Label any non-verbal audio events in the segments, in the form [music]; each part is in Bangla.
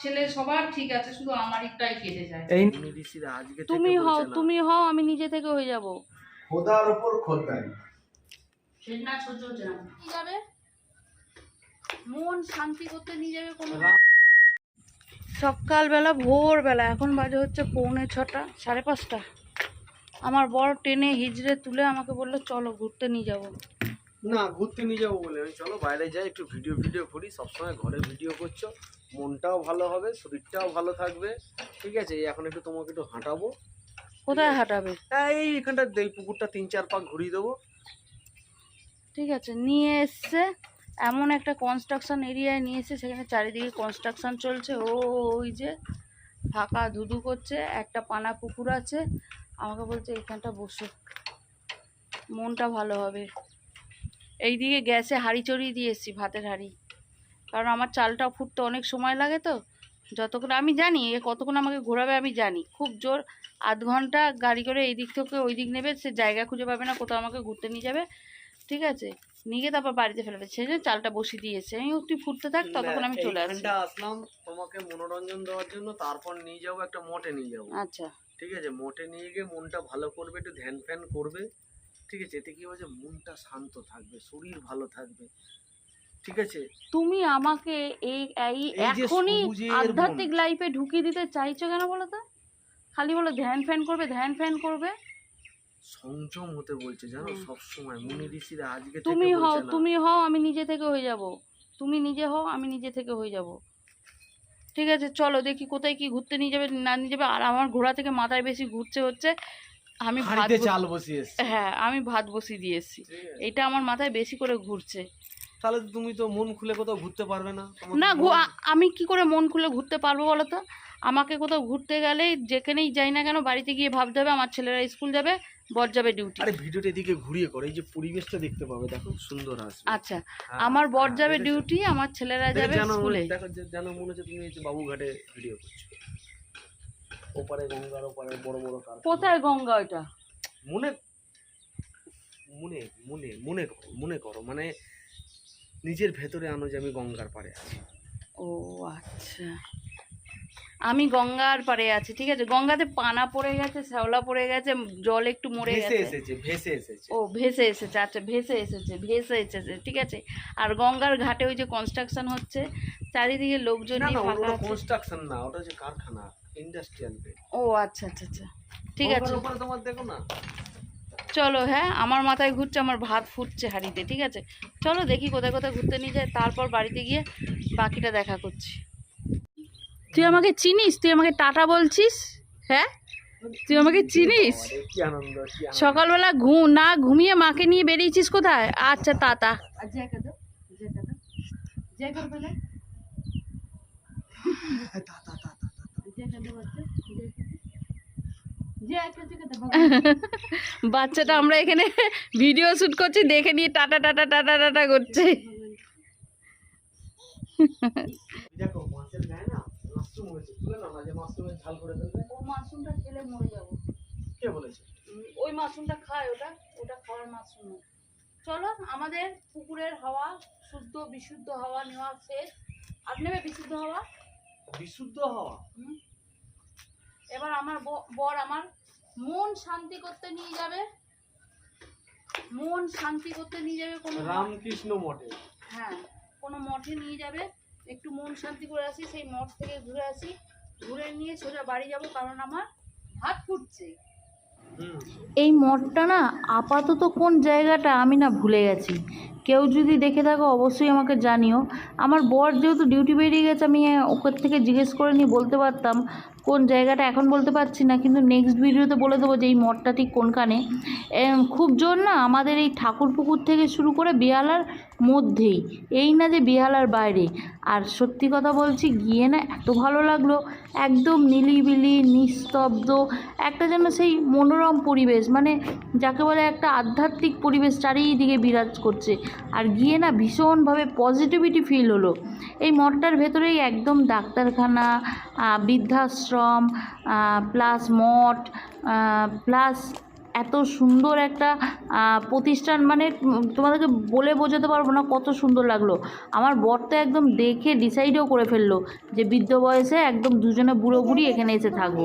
ছেলে সবার ঠিক আছে শুধু আমারটাই কেটে যায়। এই আজকে তুমি হও তুমি হও আমি নিজে থেকে হয়ে যাব। খোদার ওপর খোদারি সেটা সহ্য হচ্ছে নিয়ে যাবে? মন শান্তি করতে নিয়ে যাবে কোনো সকালবেলা ভোরবেলা এখন বাজে হচ্ছে পৌনে ছটা সাড়ে পাঁচটা। আমার বড় টেনে হিজড়ে তুলে আমাকে বলল চলো ঘুরতে নিয়ে যাব। না ঘুরতে নিয়ে যাব বলে আমি চলো বাইরে যাই একটু ভিডিও ভিডিও করি সবসময় ঘরে ভিডিও করছ। মনটাও ভালো হবে শরীরটাও ভালো থাকবে। ঠিক আছে এখন একটু তোমাকে একটু হাঁটাবো। কোথায় হাঁটাবে? এই এখানটা এই পুকুরটা তিন চার পাক ঘুরিয়ে দেবো। ঠিক আছে নিয়ে এসছে এমন একটা কনস্ট্রাকশন এরিয়ায় নিয়ে এসছে সেখানে চারিদিকে কনস্ট্রাকশন চলছে। ও ওই যে ফাঁকা ধুধু করছে একটা পানা পুকুর আছে। আমাকে বলছে এখানটা বসো মনটা ভালো হবে। এইদিকে গ্যাসে হাঁড়ি চড়িয়ে দিয়ে এসছি ভাতের হাঁড়ি। কারণ আমার চালটা ফুটতে অনেক সময় লাগে তো। যতক্ষণ আমি জানি এ কতক্ষণ আমাকে ঘোরাবে আমি জানি। খুব জোর আধ ঘণ্টা গাড়ি করে এই দিক থেকে ওই দিক নেবে সে জায়গা খুঁজে পাবে না কোথাও আমাকে ঘুরতে নিয়ে যাবে। ঠিক আছে? নিয়ে গিয়ে তারপর বাড়িতে ফেলবে সে যে চালটা বসিয়ে দিয়েছে। আমি তুই ফুটতে থাক ততক্ষণ আমি চলে আসি। আসলাম তোমাকে মনোরঞ্জন দেওয়ার জন্য তারপর নিয়ে যাব একটা মোটে নিয়ে যাব। আচ্ছা। ঠিক আছে? মোটে নিয়ে গিয়ে মনটা ভালো করবে একটু ধ্যান ফ্যান করবে। ঠিক আছে? এতে কি হচ্ছে মনটা শান্ত থাকবে শরীর ভালো থাকবে। ঠিক আছে? তুমি আমাকে এই এই এখনই আধ্যাত্মিক লাইফে ঢুকিয়ে দিতে চাইছো কেন বলো তো? খালি বলো ধ্যান ফ্যান করবে ধ্যান ফ্যান করবে? সংযম হতে বলছে জানো সব সময় মুনি ঋষিরা আজকে তুমি হও তুমি হও আমি নিজে থেকে হয়ে যাব। তুমি নিজে হও আমি নিজে থেকে হয়ে যাব। ঠিক আছে চলো দেখি কোথায় কি ঘুরতে নিয়ে যাবে না নিয়ে যাবে। আর আমার ঘোড়া থেকে মাথায় বেশি ঘুরছে হচ্ছে আমি ভাত চাল বসিয়ে হ্যাঁ আমি ভাত বসিয়ে দিয়ে এসেছি। এটা আমার মাথায় বেশি করে ঘুরছে। তাহলে তুমি তো মন খুলে কোথাও ঘুরতে পারবে না। না আমি কি করে মন খুলে ঘুরতে পারব বলো তো আমাকে কোথাও ঘুরতে গেলে যেখানেই যাই না কেন বাড়িতে গিয়ে ভাবতে হবে আমার ছেলেরা স্কুল যাবে বর যাবে ডিউটি আরে ভিডিওটা এদিকে ঘুরিয়ে করে এই যে পরিবেশটা দেখতে পাবে দেখো সুন্দর আসবে। আচ্ছা হ্যাঁ, আমার বর হ্যাঁ, যাবে ডিউটি আমার ছেলেরা যাবে স্কুলে। দেখো যেন মনে হচ্ছে তুমি এই যে বাবুঘাটে ভিডিও করছ। ওপারে গঙ্গার ওপারে বড় বড় কার কোথায় গঙ্গা ওইটা? মনে মনে মনে মনে করো মনে করো মানে নিজের ভেতরে আনো যে আমি গঙ্গার পাড়ে আছি। ও আচ্ছা। আমি গঙ্গার পাড়ে আছি ঠিক আছে? গঙ্গাতে পানা পড়ে গেছে শ্যাওলা পড়ে গেছে জল একটু মরে গেছে। এসেছে ভেসে এসেছে। ও ভেসে এসেছে আচ্ছা ভেসে এসেছে ভেসে এসেছে ঠিক আছে? আর গঙ্গার ঘাটে ওই যে কনস্ট্রাকশন হচ্ছে চারিদিকে লোকজন কনস্ট্রাকশন না ওটা হচ্ছে কারখানা ইন্ডাস্ট্রিয়াল ও আচ্ছা আচ্ছা আচ্ছা। ঠিক আছে। তোমার দেখো না চলো হ্যাঁ আমার মাথায় ঘুরছে, আমার ভাত ফুটছে হাঁড়িতে, ঠিক আছে? চলো দেখি কোথায় কোথায় ঘুরতে নিয়ে যায়, তারপর বাড়িতে গিয়ে বাকিটা দেখা করছি। তুই আমাকে চিনিস? তুই আমাকে টাটা বলছিস? হ্যাঁ? তুই আমাকে চিনিস? সকালবেলা ঘু, না ঘুমিয়ে মাকে নিয়ে বেরিয়েছিস কোথায়? আচ্ছা টাটা। [laughs] বাচ্চাটা আমরা এখানে ভিডিও শুট করছি দেখে নিয়ে টাটা টাটা টাটা টাটা করছে। দেখো মাছের গায়ে না মাশরুম হয়েছে তুলে না মাঝে মাশরুমের ঝাল করে ফেলবে। ও মাশরুমটা খেলে মরে যাব। কে বলেছে? ওই মাশরুমটা খায় ওটা ওটা খাওয়ার মাশরুম। চলো আমাদের পুকুরের হাওয়া শুদ্ধ বিশুদ্ধ হাওয়া নেওয়া শেষ। আর নেবে বিশুদ্ধ হাওয়া? বিশুদ্ধ হওয়া? হুম? এবার আমার ব- বর আমার মন শান্তি করতে নিয়ে যাবে। মন শান্তি করতে নিয়ে যাবে কোনো রামকৃষ্ণ মঠে। হ্যাঁ কোনো মঠে নিয়ে যাবে। একটু মন শান্তি করে আসি সেই মঠ থেকে ঘুরে আসি। ঘুরে নিয়ে সোজা বাড়ি যাব কারণ আমার হাত ফুটছে। এই মঠটা না আপাতত কোন জায়গাটা আমি না ভুলে গেছি। কেউ যদি দেখে থাকো অবশ্যই আমাকে জানিও। আমার বর যেহেতু ডিউটি বেরিয়ে গেছে আমি ওখান থেকে জিজ্ঞেস করে নিয়ে বলতে পারতাম। কোন জায়গাটা এখন বলতে পারছি না কিন্তু নেক্সট ভিডিওতে বলে দেবো যে এই মঠটা ঠিক কোনখানে। খুব জোর না আমাদের এই ঠাকুর পুকুর থেকে শুরু করে বেহালার মধ্যেই। এই না যে বেহালার বাইরে। আর সত্যি কথা বলছি গিয়ে না এত ভালো লাগল। একদম নিলিবিলি নিস্তব্ধ একটা যেন সেই মনোরম পরিবেশ মানে যাকে বলে একটা আধ্যাত্মিক পরিবেশ চারিদিকে বিরাজ করছে। আর গিয়ে না ভীষণভাবে পজিটিভিটি ফিল হলো। এই মঠটার ভেতরেই একদম ডাক্তারখানা আহ, বৃদ্ধাশ্রম প্লাস মঠ প্লাস এত সুন্দর একটা প্রতিষ্ঠান। মানে তোমাদেরকে বলে বোঝাতে পারব না কত সুন্দর লাগল। আমার বর তো একদম দেখে ডিসাইডও করে ফেলল যে বৃদ্ধ বয়সে একদম দুজনে বুড়ো বুড়ি এখানে এসে থাকব।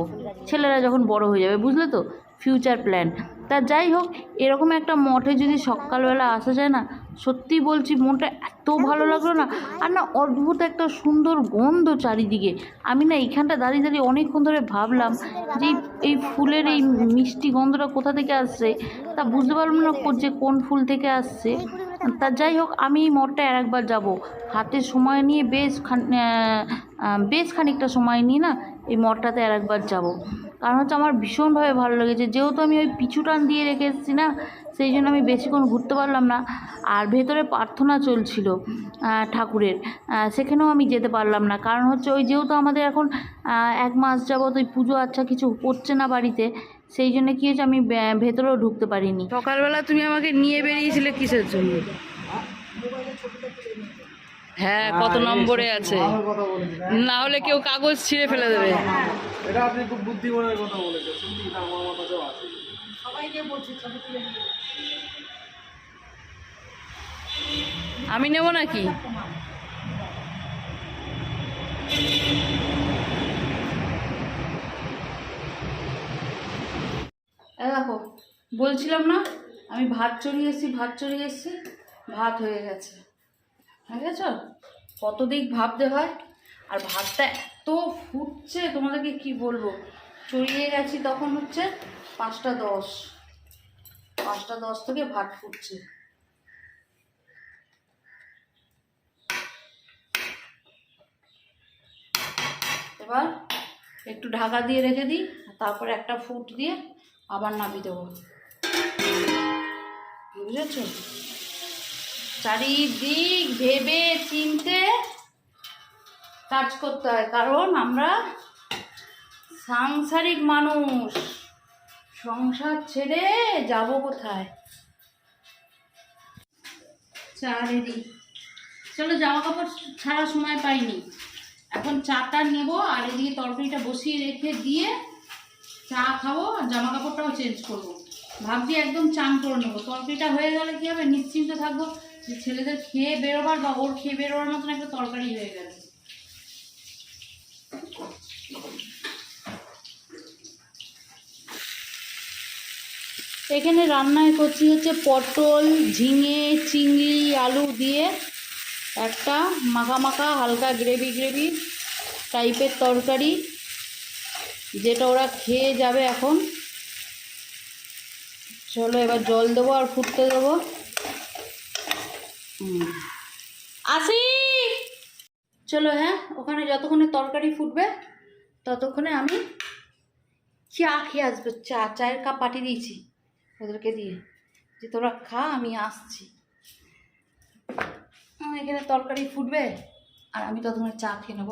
ছেলেরা যখন বড় হয়ে যাবে, বুঝলে তো? ফিউচার প্ল্যান তা যাই হোক, এরকম একটা মঠে যদি সকালবেলা আসা যায় না সত্যি বলছি মনটা এত ভালো লাগল না। আর না অদ্ভুত একটা সুন্দর গন্ধ চারিদিকে। আমি না এইখানটা দাঁড়িয়ে দাঁড়িয়ে অনেকক্ষণ ধরে ভাবলাম যে এই- ফুলের এই মিষ্টি গন্ধটা কোথা থেকে আসছে? তা বুঝতে পারলাম না যে কোন ফুল থেকে আসছে। তা যাই হোক আমি এই মঠটা আর একবার যাব। হাতে সময় নিয়ে বেশ খান বেশ খানিকটা সময় নিয়ে না এই মঠটাতে আর একবার যাব। কারণ হচ্ছে আমার ভীষণভাবে ভালো লেগেছে। যেহেতু আমি ওই পিছু টান দিয়ে রেখে এসেছি না, সেই জন্য আমি বেশিক্ষণ ঘুরতে পারলাম না। আর ভেতরে প্রার্থনা চলছিল ঠাকুরের। সেখানেও আমি যেতে পারলাম না। কারণ হচ্ছে ওই যেহেতু আমাদের এখন এক মাস যাবত ওই পুজো আচ্ছা কিছু করছে না বাড়িতে, সেই জন্য কি হয়েছে আমি ভেতরেও ঢুকতে পারিনি। সকালবেলা তুমি আমাকে নিয়ে বেরিয়েছিলে কিসের জন্য? হ্যাঁ কত নম্বরে আছে? ভালো না হলে কেউ কাগজ ছিঁড়ে ফেলে দেবে। এটা আপনি খুব বুদ্ধিমানের কথা বলেছেন সত্যি এটা আমার মাথাতেও আছে। আমি নেব নাকি? দেখো বলছিলাম না আমি ভাত চড়িয়ে এসেছি ভাত চড়িয়ে এসেছি ভাত হয়ে গেছে। গেছো কত দিক ভাবতে হয়। আর ভাতটা এত ফুটছে, তোমাদেরকে কি বলব? চড়িয়ে গেছি তখন হচ্ছে পাঁচটা দশ। পাঁচটা দশ থেকে ভাত ফুটছে। এবার একটু ঢাকা দিয়ে রেখে দিই, তারপরে একটা ফুট দিয়ে আবার নামিয়ে দেবো। বুঝেছ? চারিদিক ভেবে চিনতে কাজ করতে হয়, কারণ আমরা সাংসারিক মানুষ। সংসার ছেড়ে যাব কোথায়? চা রেডি চলো জামা কাপড় ছাড়া সময় পাইনি। এখন চাটা নেব আর এদিকে তরকারিটা বসিয়ে রেখে দিয়ে চা খাব আর জামা কাপড়টাও চেঞ্জ করব। ভাবছি একদম চান করে নেব। তরকারিটা হয়ে গেলে কী হবে? নিশ্চিন্ত থাকব। যে ছেলেদের খেয়ে বেরোবার বা ওর খেয়ে বেরোবার মতন একটা তরকারি হয়ে গেছে এখানে রান্নায় করছি হচ্ছে পটল, ঝিঙে, চিংড়ি, আলু দিয়ে একটা মাখা মাখা হালকা গ্রেভি গ্রেভি টাইপের তরকারি, যেটা ওরা খেয়ে যাবে এখন চলো এবার জল দেবো আর ফুটতে দেবো। আসি। চলো হ্যাঁ ওখানে যতক্ষণে তরকারি ফুটবে, ততক্ষণে আমি চা খেয়ে আসব। চা, চায়ের কাপ পাঠিয়ে দিয়েছি ওদেরকে দিয়ে। যে তোরা খা, আমি আসছি। এখানে তরকারি ফুটবে, আর আমি ততক্ষণে চা খেয়ে নেব।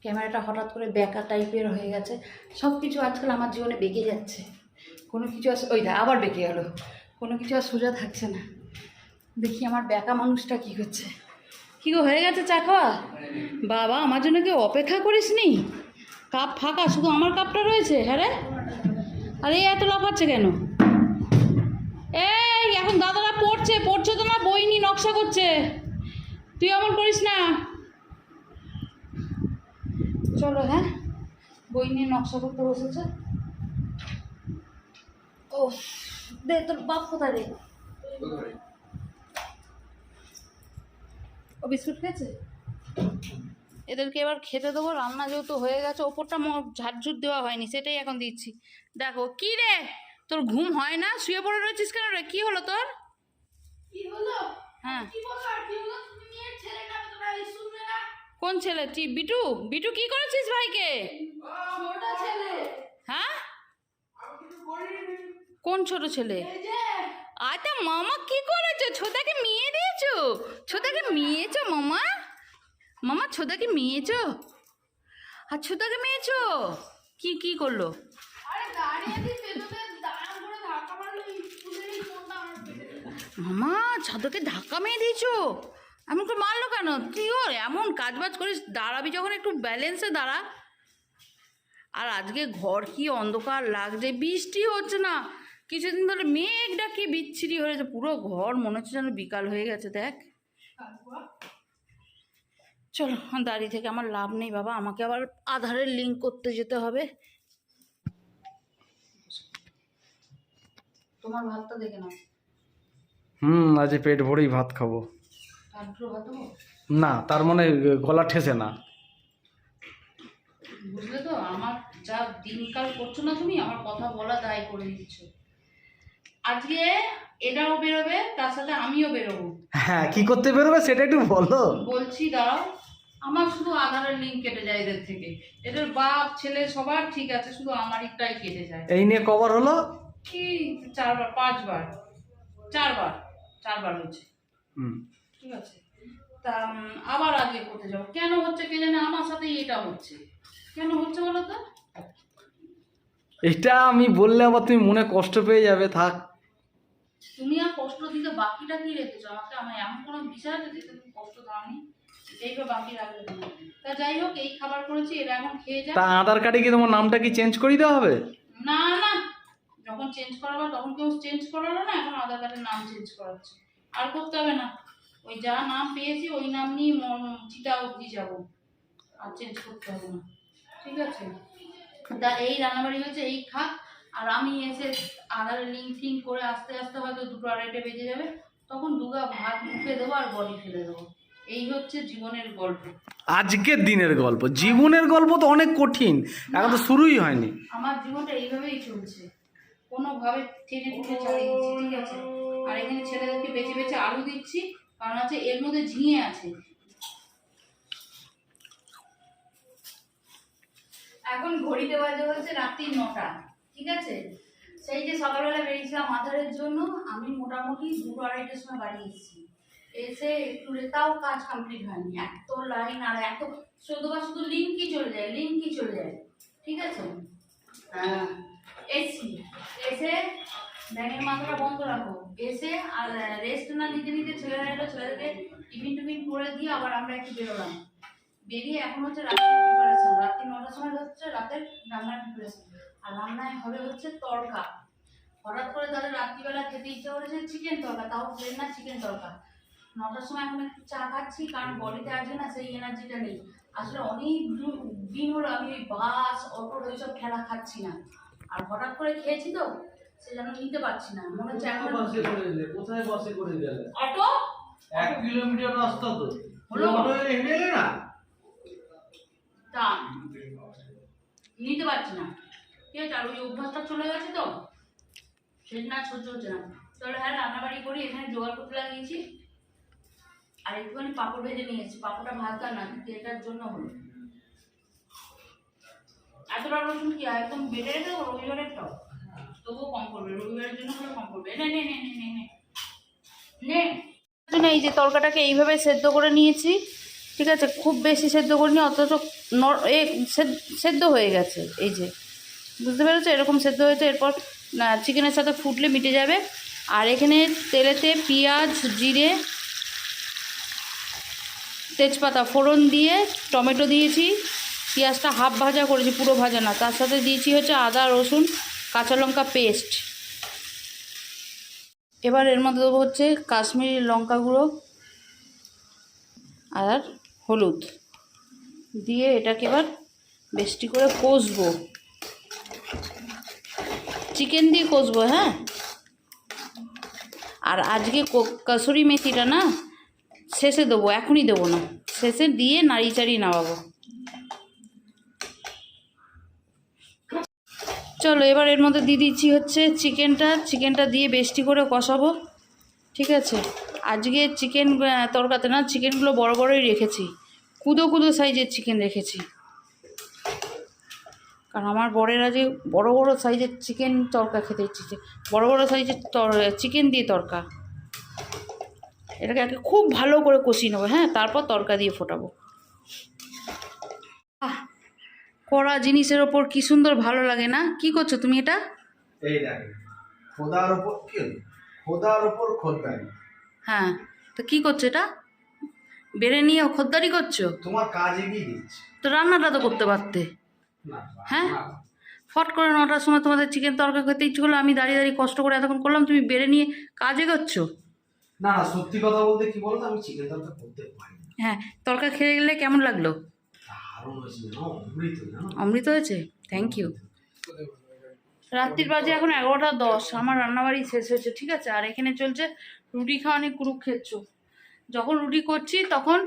ক্যামেরাটা হঠাৎ করে বেকা টাইপের হয়ে গেছে। সব কিছু আজকাল আমার জীবনে বেঁকে যাচ্ছে। কোনো কিছু আর ওই আবার বেঁকে গেলো। কোনো কিছু আর সোজা থাকছে না। দেখি আমার বেকা মানুষটা কী করছে কী গো, হয়ে গেছে চা খাওয়া? বাবা, আমার জন্য কেউ অপেক্ষা করিস নি কাপ ফাঁকা, শুধু আমার কাপটা রয়েছে হ্যাঁ রে? আরে এত লাফাচ্ছে কেন? এই, এখন দাদারা পড়ছে পড়ছে তো না, বই নিয়ে নকশা করছে। তুই এমন করিস না। চলো হ্যাঁ? বই নিয়ে নকশা করতে বসেছে। ও দে, তোর বাপ কোথায় রে? ও বিস্কুট খেয়েছে? এদেরকে এবার খেতে দেবো রান্না যেহেতু হয়ে গেছে ওপরটা ম- ঝাড়ঝুট দেওয়া হয়নি সেটাই এখন দিচ্ছি। দেখো কি রে? তোর ঘুম হয় না? শুয়ে পড়ে রয়েছিস কেন রে? কি হলো তোর? হ্যাঁ। কোন ছেলে? বিটু? বিটু কি করেছিস ভাইকে? হ্যাঁ? কোন ছোট ছেলে? আচ্ছা মামা কি করেছ? ছোদাকে মেয়ে দিয়েছ? ছোদাকে মেয়েছো মামা? মামা ছোদাকে মেয়েছো? আর ছোদাকে মেয়েছো? কি কি করল? মামা ছাদকে ধাক্কা মেরে দিয়েছ? এমন করে মারলো কেন? তুই ওর এমন কাজ বাজ করিস দাঁড়াবি যখন একটু ব্যালেন্সে দাঁড়া। আর আজকে ঘর কি অন্ধকার লাগছে? বৃষ্টি হচ্ছে না। কিছুদিন ধরে মেঘটা কি বিচ্ছিরি হয়েছে পুরো ঘর মনে হচ্ছে যেন বিকাল হয়ে গেছে দেখ। চলো দাঁড়িয়ে থেকে আমার লাভ নেই বাবা আমাকে আবার আধারের লিঙ্ক করতে যেতে হবে। তোমার ভাতটা দেখে নাও। হুম আজ পেট ভরেই ভাত খাব। না তার মানে গলা ঠেসে না। বুঝলে তো আমার যা দিনকাল করছ না তুমি আমার কথা বলা দায় করে দিচ্ছ। আজকে এটাও বেরোবে তার সাথে আমিও বেরোবো। হ্যাঁ কি করতে বেরোবে সেটা একটু বলো। বলছি দাঁড়াও। আমার শুধু আধারের লিঙ্ক কেটে যায় এদের থেকে। এদের বাপ ছেলে সবার ঠিক আছে শুধু আমারটাই কেটে যায়। এই নিয়ে কভার হলো? কি চারবার পাঁচবার। চারবার চারবার হচ্ছে। হুম। ঠিক আছে? তা আবার আগে করতে যাব। কেন হচ্ছে কে জানে আমার সাথেই এটা হচ্ছে। কেন হচ্ছে বলো তো? এটা আমি বললে আবার তুমি মনে কষ্ট পেয়ে যাবে থাক। তুমি আর কষ্ট দিতে বাকিটা কি রেখেছো? আমাকে আমার এমন কোনো বিষয় আছে যেটা তুমি কষ্ট দাওনি? এটাই বা বাকি রাখলে। তা যাই হোক এই খাবার করেছি এটা এখন খেয়ে যা তা আধার কার্ডে কি তোমার নামটা কি চেঞ্জ করে দেওয়া হবে? না না। যখন চেঞ্জ করাবো তখন কেউ চেঞ্জ করালো না এখন আধার কার্ডের নাম চেঞ্জ করাচ্ছে। আর করতে হবে না। ওই যা নাম পেয়েছি ওই নাম নিয়ে চিটা অবধি যাব। আর চেঞ্জ করতে হবে না। ঠিক আছে? তা এই রান্নাবাড়ি হয়েছে এই খাক। আর আমি এসে আধারের লিঙ্ক ফিঙ্ক করে আস্তে আস্তে হয়তো দুটো আড়াইটে বেজে যাবে তখন দুগা ভাত মুখে দেবো আর বডি ফেলে দেবো। এই হচ্ছে জীবনের গল্প। আজকের দিনের গল্প। জীবনের গল্প তো অনেক কঠিন এখন তো শুরুই হয়নি। আমার জীবনটা এইভাবেই চলছে। কোনোভাবে টেনে টুনে চালিয়ে দিচ্ছি ঠিক আছে? আর এখানে ছেলেদেরকে বেছে বেছে আলু দিচ্ছি কারণ আছে এর মধ্যে ঝিঙে আছে। এখন ঘড়িতে বাজে হচ্ছে রাত্রি নটা। ঠিক আছে? সেই যে সকালবেলা বেরিয়েছিলাম আধারের জন্য, আমি মোটামুটি দুটো আড়াইটার সময় বাড়ি এসেছি। এসে একটু তাও কাজ কমপ্লিট হয়নি। এত লাইন আর এত শুধু বা শুধু লিঙ্কই চলে যায় লিঙ্কই চলে যায়। ঠিক আছে? হ্যাঁ এসছি। এসে ব্যাঙের মাথাটা বন্ধ রাখো। এসে আর রেস্ট না নিতে নিতে ছেলেরা এলো ছেলেদেরকে টিফিন টিফিন করে দিয়ে আবার আমরা একটু বেরোলাম। বেরিয়ে এখন হচ্ছে রাতের রাত্রি নটার সময় হচ্ছে রাতের রান্নার প্রিপারেশন আর রান্নায় হবে হচ্ছে তড়কা। হঠাৎ করে তাদের রাত্রিবেলা খেতে ইচ্ছা করেছে চিকেন তড়কা তাও প্লেন না চিকেন তড়কা। নটার সময় এখন একটু চা খাচ্ছি কারণ বডিতে আসবে না সেই এনার্জিটা নেই। আসলে অনেক দিন হলো আমি ওই বাস অটো ওইসব খেলা খাচ্ছি না। আর হঠাৎ করে খেয়েছি তো সে যেন নিতে পারছি না। মনে হচ্ছে এখন কোথায় বসে করে গেলে? অটো? এক কিলোমিটার রাস্তা তো। হলো? হেঁটে এলে না? তা নিতে পারছি না। ঠিক আছে, আর ওই অভ্যাসটা চলে গেছে তো? সেদিন আর সহ্য হচ্ছে না। তাহলে হ্যাঁ রান্নাবাড়ি করি, এখানে জোগাড় করতে লাগিয়েছি। আর একটুখানি পাঁপড় ভেজে নিয়ে এসেছি। পাঁপড়টা ভাজতাম না, কিন্তু এটার জন্য হলো। এতটা রসুন কি আর একদম বেটে রেখে দেবো রবিবারেরটাও তবুও কম করবে, রবিবারের জন্য হলে কম করবে। নে নে নে নে নে নে। নে। এই যে তরকাটাকে এইভাবে সেদ্ধ করে নিয়েছি, ঠিক আছে? খুব বেশি সেদ্ধ করিনি, অথচ এ সেদ্ধ হয়ে গেছে, এই যে। বুঝতে পেরেছ? এরকম সেদ্ধ হয়েছে, এরপর চিকেনের সাথে ফুটলে মিটে যাবে। আর এখানে তেলেতে পেঁয়াজ, জিরে, তেজপাতা, ফোড়ন দিয়ে টমেটো দিয়েছি। পেঁয়াজটা হাফ ভাজা করেছি, পুরো ভাজা না। তার সাথে দিয়েছি হচ্ছে আদা, রসুন, কাঁচা লঙ্কা পেস্ট। এবার এর মধ্যে দেবো হচ্ছে কাশ্মীরি লঙ্কা গুঁড়ো আর হলুদ। দিয়ে এটাকে এবার বেশটি করে কষবো। চিকেন দিয়ে কষবো হ্যাঁ? আর আজকে কাসুরি মেথিটা না শেষে দেবো, এখনই দেবো না। শেষে দিয়ে নাড়ি চাড়িয়ে নামাবো। চলো, এবার এর মধ্যে দিয়ে দিচ্ছি হচ্ছে চিকেনটা। চিকেনটা দিয়ে বেশটি করে কষাবো, ঠিক আছে? আজকে চিকেন তরকাতে না চিকেনগুলো বড় বড়ই রেখেছি। কুদো কুদো সাইজের চিকেন রেখেছি। কারণ আমার বরেরা যে বড় বড় সাইজের চিকেন তরকা খেতে ইচ্ছে বড় বড় সাইজের তর চিকেন দিয়ে তরকা। এটাকে আগে খুব ভালো করে কষিয়ে নেব হ্যাঁ তারপর তরকা দিয়ে ফোটাবো। কড়া জিনিসের ওপর কি সুন্দর ভালো লাগে না? কি করছ তুমি এটা? এই খোদার ওপর কি খোদার ওপর খোদারি হ্যাঁ তো কি করছ এটা? বেড়ে নিয়ে খদ্দারি করছ? তোমার কাজ দিচ্ছে? তো রান্নাটা তো করতে পারতে। হ্যাঁ? ফট করে নটার সময় তোমাদের চিকেন তরকা খেতে ইচ্ছে করল আমি দাঁড়িয়ে দাঁড়িয়ে কষ্ট করে এতক্ষণ করলাম তুমি বেড়ে নিয়ে কাজে করছ না না সত্যি কথা বলতে কি বলতো আমি চিকেন তরকা করতে পারি হ্যাঁ তরকা খেয়ে গেলে কেমন লাগল? অমৃত হয়েছে? থ্যাংক ইউ রাত্রির বাজে এখন এগারোটা দশ আমার রান্নাবাড়ি শেষ হয়েছে ঠিক আছে? আর এখানে চলছে রুটি খাওয়ানি কুরুক্ষেত্র যখন রুটি করছি তখন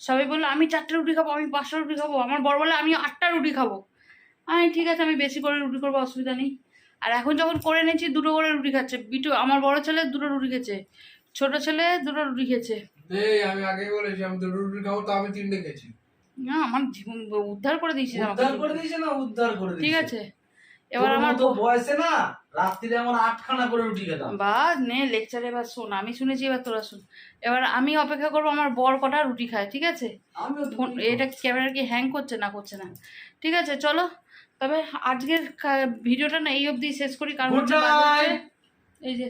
সবাই বলল আমি চারটে রুটি খাব আমি পাঁচটা রুটি খাব আমার বড় বলে আমি আটটা রুটি খাব। আমি ঠিক আছে আমি বেশি করে রুটি করব অসুবিধা নেই। আর এখন যখন করে নিয়েছি দুটো করে রুটি খাচ্ছে। বিটু আমার বড় ছেলে দুটো রুটি খেয়েছে। ছোট ছেলে দুটো রুটি খেয়েছে। এই আমি আগেই বলেছি আমি তো রুটি খাব তো আমি তিনটে খেয়েছি। না আমার জীবন উদ্ধার করে আমাকে। উদ্ধার করে দিয়েছে না উদ্ধার করে ঠিক আছে এবার আমার তো বয়সে না রাত্রিরে আমার আটখানা করে রুটি খেতাম। বা নে লেকচারে এবার শোন আমি শুনেছি এবার তোরা শোন। এবার আমি অপেক্ষা করব আমার বর কটা রুটি খায় ঠিক আছে? এটা ক্যামেরা কি হ্যাং করছে না করছে না? ঠিক আছে চলো। তবে আজকের ভিডিওটা না এই অবধি শেষ করি কারণ. এই যে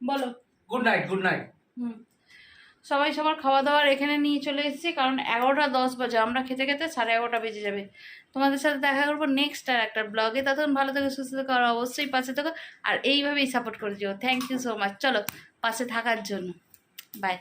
বলো। গুড নাইট গুড নাইট হুম। সবাই সবার খাওয়া দাওয়ার এখানে নিয়ে চলে এসেছি কারণ এগারোটা দশ বাজে আমরা খেতে খেতে সাড়ে এগারোটা বেজে যাবে। তোমাদের সাথে দেখা করব নেক্সট আর একটা ব্লগে ততক্ষণ ভালো থেকো সুস্থ থেকো আর অবশ্যই পাশে থেকো আর এইভাবেই সাপোর্ট করে দিও। থ্যাংক ইউ সো মাচ চলো পাশে থাকার জন্য। বাই